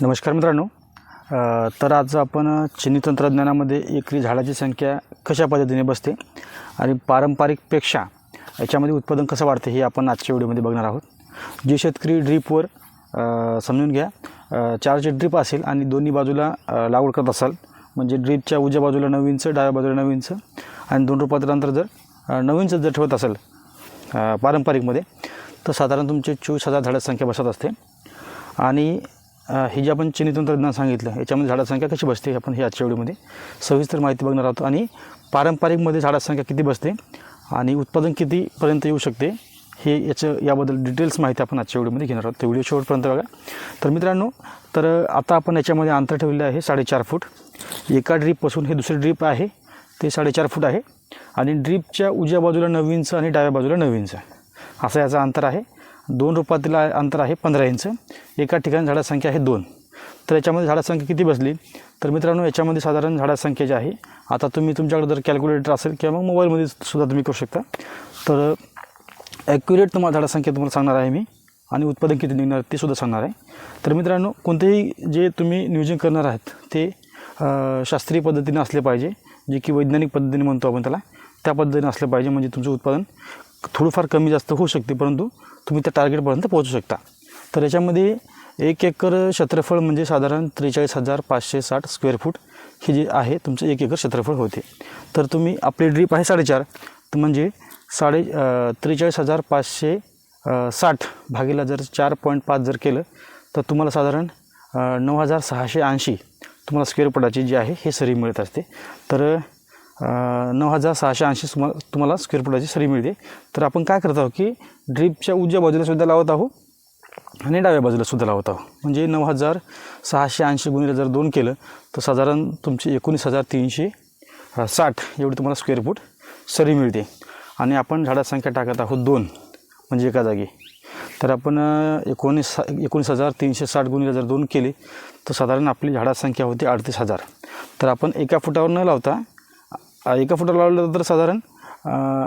नमस्कार मित्रांनो. तर आज आपण चिनी तंत्रज्ञानामध्ये एकरी झाडाची संख्या कशा पद्धतीने बसते आणि पारंपरिकपेक्षा याच्यामध्ये उत्पादन कसं वाढते हे आपण आजच्या व्हिडिओमध्ये बघणार आहोत. जे शेतकरी ड्रीपवर समजून घ्या. चारचे ड्रीप असेल आणि दोन्ही बाजूला लागवड करत असाल म्हणजे ड्रीपच्या उजव्या बाजूला नऊ इंच डाव्या बाजूला नऊ इंच आणि दोन रुपयाचं जर नऊ इंच जर ठेवत असेल पारंपरिकमध्ये तर साधारण तुमचे चोवीस हजार झाडाची संख्या बसत असते. आणि हे जे आपण चिनी तंत्रज्ञान सांगितलं याच्यामध्ये झाडाची संख्या कशी बसते आपण हे आजच्या व्हिडिओमध्ये सविस्तर माहिती बघणार आहोत. आणि पारंपरिकमध्ये झाडाची संख्या किती बसते आणि उत्पादन कितीपर्यंत येऊ शकते हे याचं याबद्दल डिटेल्स माहिती आपण आजच्या व्हिडिओमध्ये घेणार आहोत. तर व्हिडिओ शेवटपर्यंत बघा. तर मित्रांनो तर आता आपण याच्यामध्ये अंतर ठेवलेलं आहे साडेचार फूट. एका ड्रीपपासून हे दुसरे ड्रीप आहे ते साडेचार फूट आहे. आणि ड्रीपच्या उजव्या बाजूला नऊ इंच आणि डाव्या बाजूला नऊ इंच असं याचं अंतर आहे. दोन रुपयातील अंतर आहे पंधरा इंच. एका ठिकाणी झाडासंख्या आहे दोन. तर याच्यामध्ये झाडासंख्या किती बसली? तर मित्रांनो याच्यामध्ये साधारण झाडासंख्या जे जी आहे आता तुम्ही तुमच्याकडे जर कॅल्क्युलेटर असेल किंवा मग मोबाईलमध्ये सुद्धा तुम्ही करू शकता. तर ॲक्युरेट तुम्हाला झाडासंख्या तुम्हाला सांगणार आहे मी आणि उत्पादन किती निघणार ते सुद्धा सांगणार आहे. तर मित्रांनो कोणतेही जे तुम्ही नियोजन करणार आहात ते शास्त्रीय पद्धतीने असले पाहिजे जे की वैज्ञानिक पद्धतीने म्हणतो आपण त्याला त्या पद्धतीने असलं पाहिजे म्हणजे तुमचं उत्पादन थोडंफार कमी जास्त होऊ शकते परंतु तुम्ही त्या टार्गेटपर्यंत पोहोचू शकता. तर याच्यामध्ये एक एकर क्षेत्रफळ म्हणजे साधारण त्रेचाळीस हजार पाचशे साठ स्क्वेअर फूट हे जे आहे तुमचं एक एकर क्षेत्रफळ होते. तर तुम्ही आपली ड्रीप आहे साडेचार तर म्हणजे साडे त्रेचाळीस हजार पाचशे साठ भागीला जर चार पॉईंट पाच जर केलं तर तुम्हाला साधारण नऊ हजार सहाशे ऐंशी तुम्हाला स्क्वेअर फुटाची जी आहे हे सरी मिळत असते. तर नऊ हजार सहाशे ऐंशी सुमा तुम्हाला स्क्वेअर फुटाची सरी मिळते. तर आपण काय करत आहोत की ड्रीपच्या उजव्या बाजूला सुद्धा लावत आहोत आणि डाव्या बाजूला सुद्धा लावत आहोत. म्हणजे नऊ हजार सहाशे ऐंशी गुणिले जर दोन केलं तर साधारण तुमचे एकोणीस हजार तीनशे साठ एवढी तुम्हाला स्क्वेअर फूट सरी मिळते. आणि आपण झाडाची संख्या टाकत आहोत दोन म्हणजे एका जागी. तर आपण एकोणीस एकोणीस हजार तीनशे साठ गुणिले जर दोन केले तर साधारण आपली झाडाची संख्या होती अडतीस हजार. तर आपण एका फुटावर न लावता एका फुटावर लावलं तर साधारण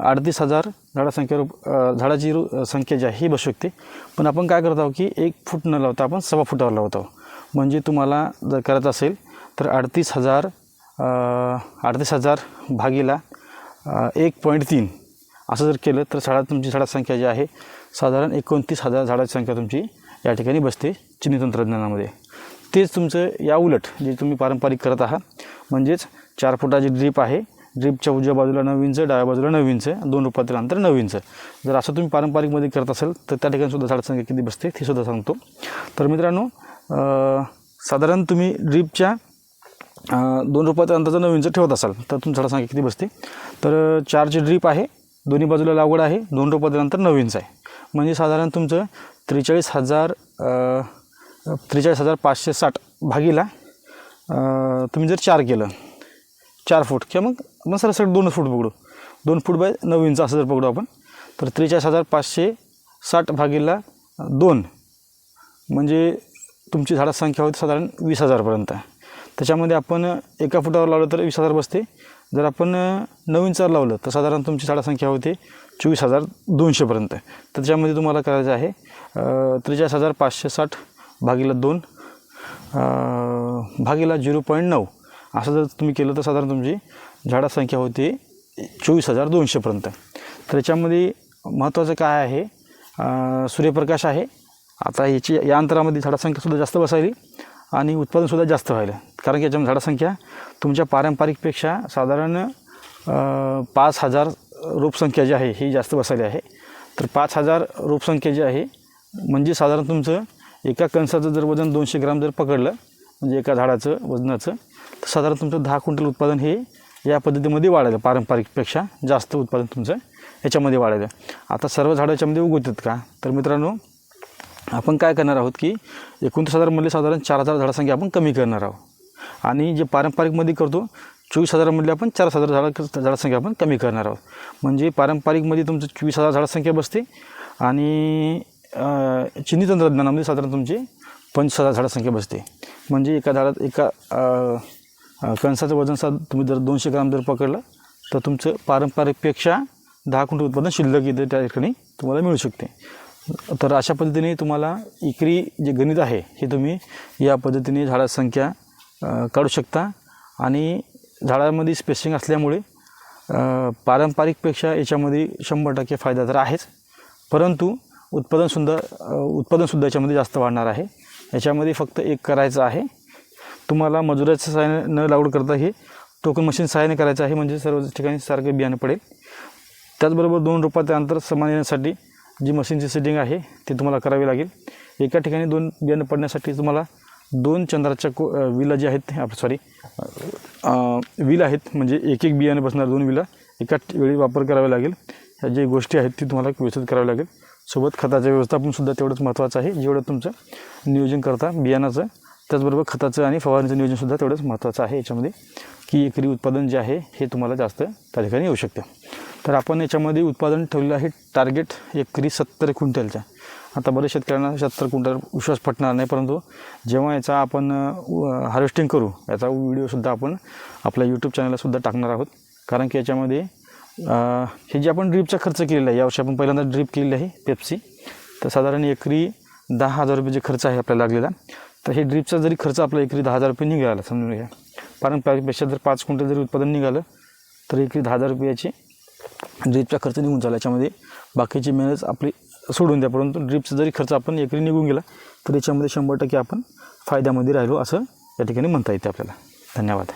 अडतीस हजार झाडासंख्येवर झाडाची रु संख्या जी आहे ही बसू शकते. पण आपण काय करत आहोत की एक फूट न लावता आपण सव्वा फुटावर लावत आहोत. म्हणजे तुम्हाला जर करायचं असेल तर अडतीस हजार अडतीस हजार भागीला एक पॉईंट तीन. असं जर केलं तर झाडा तुमची झाडासंख्या जी आहे साधारण एकोणतीस हजार झाडाची संख्या तुमची या ठिकाणी बसते चिनी तंत्रज्ञानामध्ये. तेच तुमचं या उलट जे तुम्ही पारंपरिक करत आहात म्हणजेच चार फुटाची ड्रीप आहे ड्रीपच्या उजव्या बाजूला नऊ इंच डाव्या बाजूला नऊ इंच दोन रुपयातील अंतर नऊ इंच जर असं तुम्ही पारंपरिकमध्ये करत असाल तर त्या ठिकाणी सुद्धा संख्या किती बसते ती सुद्धा सांगतो. तर मित्रांनो साधारण तुम्ही ड्रीपच्या दोन रुपयाच्या अंतराचा नऊ इंच ठेवत असाल तर तुमची झाडासंख्या किती बसते? तर चारची ड्रीप आहे दोन्ही बाजूला लागवड आहे दोन रुपयातील अंतर नऊ इंच आहे. म्हणजे साधारण तुमचं त्रेचाळीस हजार त्रेचाळीस हजार पाचशे साठ भागीला तुम्ही जर चार केलं चार फूट. किंवा मग मग सरासरी दोन फूट पकडू. दोन फूट बाय नऊ इंच असं जर पकडू आपण तर त्रेचाळीस हजार पाचशे साठ भागीला दोन. म्हणजे तुमची झाडाची संख्या होती साधारण वीस हजारपर्यंत. त्याच्यामध्ये आपण एका फुटावर लावलं तर वीस हजार बसते. जर आपण नऊ इंचावर लावलं तर साधारण तुमची झाडा संख्या होते चोवीस हजार दोनशेपर्यंत. तर त्याच्यामध्ये तुम्हाला करायचं आहे त्रेचाळीस हजार पाचशे साठ भागीला दोन भागीला झिरो पॉईंट नऊ. असं जर तुम्ही केलं तर साधारण तुमची झाडासंख्या होती चोवीस हजार दोनशेपर्यंत. तर याच्यामध्ये महत्त्वाचं काय आहे? सूर्यप्रकाश आहे. आता याची या अंतरामध्ये झाडासंख्यासुद्धा जास्त बसायली आणि उत्पादनसुद्धा जास्त व्हायलं कारण की याच्यामध्ये झाडासंख्या तुमच्या पारंपरिकपेक्षा साधारण पाच हजार रोपसंख्या जी आहे ही जास्त बसायली आहे. तर पाच हजार रोपसंख्या जी आहे म्हणजे साधारण तुमचं एका कणसाचं जर वजन दोनशे ग्राम जर पकडलं म्हणजे एका झाडाचं वजनाचं तर साधारण तुमचं दहा क्विंटल उत्पादन हे या पद्धतीमध्ये वाढायलं पारंपरिकपेक्षा जास्त उत्पादन तुमचं याच्यामध्ये वाढायलं. आता सर्व झाडं याच्यामध्ये उगवतात का? तर मित्रांनो आपण काय करणार आहोत की एकोणतीस हजारमधले साधारण चार हजार झाडासंख्या आपण कमी करणार आहोत. आणि जे पारंपरिकमध्ये करतो चोवीस हजारामधले आपण चार हजार झाडा झाडासंख्या आपण कमी करणार आहोत. म्हणजे पारंपरिकमध्ये तुमचं चोवीस हजार झाडासंख्या बसते. आणि चिनी तंत्रज्ञानामध्ये साधारण तुमची पंचवीस हजार झाडासंख्या बसते. म्हणजे एका झाडात एका कणसाचं वजन साध तुम्ही जर दोनशे ग्राम जर पकडलं तर तुमचं पारंपरिकपेक्षा दहा क्विंटल उत्पादन शिल्लक इथे त्या ठिकाणी तुम्हाला मिळू शकते. तर अशा पद्धतीने तुम्हाला इकरी जे गणित आहे हे तुम्ही या पद्धतीने झाडाची संख्या काढू शकता. आणि झाडामध्ये स्पेसिंग असल्यामुळे पारंपरिकपेक्षा याच्यामध्ये शंभर टक्के फायदा तर आहेच. परंतु उत्पादनसुद्धा उत्पादनसुद्धा याच्यामध्ये जास्त वाढणार आहे. याच्यामध्ये फक्त एक करायचं आहे तुम्हाला मजुराच्या सहाय्याने न लागवड करता हे टोकन मशीन सहाय्याने करायचं आहे. म्हणजे सर्व ठिकाणी सारखं बियाणं पडेल. त्याचबरोबर दोन रोपाचं अंतर समान येण्यासाठी जी मशीनची सेटिंग आहे ते तुम्हाला करावी लागेल. एका ठिकाणी दोन बियाणं पडण्यासाठी तुम्हाला दोन चंद्राच्या को विला जे आहेत आप सॉरी विल आहेत. म्हणजे एक एक बियाणं बसणार दोन विला. एका वेळी वापर करावा लागेल. ह्या ज्या गोष्टी आहेत ती तुम्हाला व्यवस्थित करावी लागेल. सोबत खताचं व्यवस्थापनसुद्धा तेवढंच महत्त्वाचं आहे. जेवढं तुमचं नियोजन करता बियाणाचं त्याचबरोबर खताचं आणि फवारणीचं नियोजनसुद्धा तेवढंच महत्त्वाचं आहे याच्यामध्ये की एकरी उत्पादन जे आहे हे तुम्हाला जास्त त्या ठिकाणी येऊ शकतं. तर आपण याच्यामध्ये उत्पादन ठेवलेलं आहे टार्गेट एकरी सत्तर क्विंटलच्या. आता बऱ्याच शेतकऱ्यांना सत्तर क्विंटल विश्वास पटणार नाही परंतु जेव्हा याचा आपण हार्वेस्टिंग करू याचा व्हिडिओसुद्धा आपण आपल्या यूट्यूब चॅनललासुद्धा टाकणार आहोत. कारण की याच्यामध्ये हे जे आपण ड्रीपचा खर्च केलेला आहे यावर्षी आपण पहिल्यांदा ड्रीप केलेली आहे पेप्सी तर साधारण एकरी दहा हजार रुपये जे खर्च आहे आपल्याला लागलेला. तर हे ड्रीपचा जरी खर्च आपला एकरी दहा हजार रुपये निघाला समजून घ्या. पारंपरिकपेक्षा जर पाच क्विंटल जरी उत्पादन निघालं तर एकरी दहा हजार रुपयाची ड्रीपचा खर्च निघून चालला. याच्यामध्ये बाकीची मेहनत आपली सोडून द्या. परंतु ड्रीपचा जरी खर्च आपण एकरी निघून गेला तर याच्यामध्ये शंभर टक्के आपण फायद्यामध्ये राहिलो असं या ठिकाणी म्हणता येते आपल्याला. धन्यवाद.